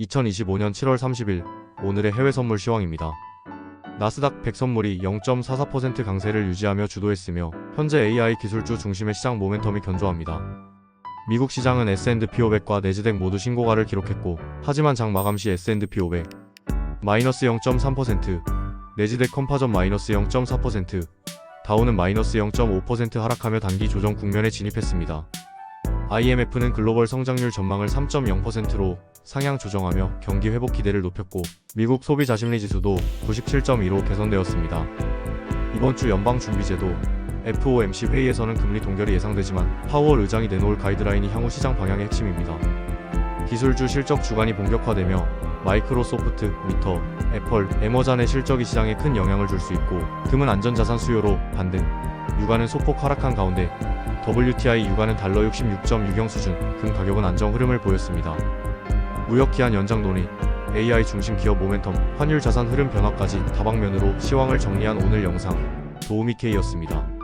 2025년 7월 30일 오늘의 해외 선물 시황입니다. 나스닥 100 선물이 0.44% 강세를 유지하며 주도했으며 현재 AI 기술주 중심의 시장 모멘텀이 견조합니다. 미국 시장은 S&P 500과 내지덱 모두 신고가를 기록했고 하지만 장 마감 시 S&P 500 마이너스 0.3% 내지덱 컴파전 마이너스 0.4% 다우는 마이너스 0.5% 하락하며 단기 조정 국면에 진입했습니다. IMF는 글로벌 성장률 전망을 3.0%로 상향 조정하며 경기 회복 기대를 높였고 미국 소비 자심리 지수도 97.2로 개선되었습니다. 이번 주 연방준비제도 FOMC 회의에서는 금리 동결이 예상되지만 파우얼 의장이 내놓을 가이드라인이 향후 시장 방향의 핵심입니다. 기술주 실적 주간이 본격화되며 마이크로소프트, 미터, 애플, 에머잔의 실적이 시장에 큰 영향을 줄 수 있고 금은 안전자산 수요로 반등, 유가는 소폭 하락한 가운데 WTI 유가는 달러 66.6영 수준, 금 가격은 안정 흐름을 보였습니다. 무역 기한 연장 논의, AI 중심 기업 모멘텀, 환율 자산 흐름 변화까지 다방면으로 시황을 정리한 오늘 영상 도우미 K였습니다.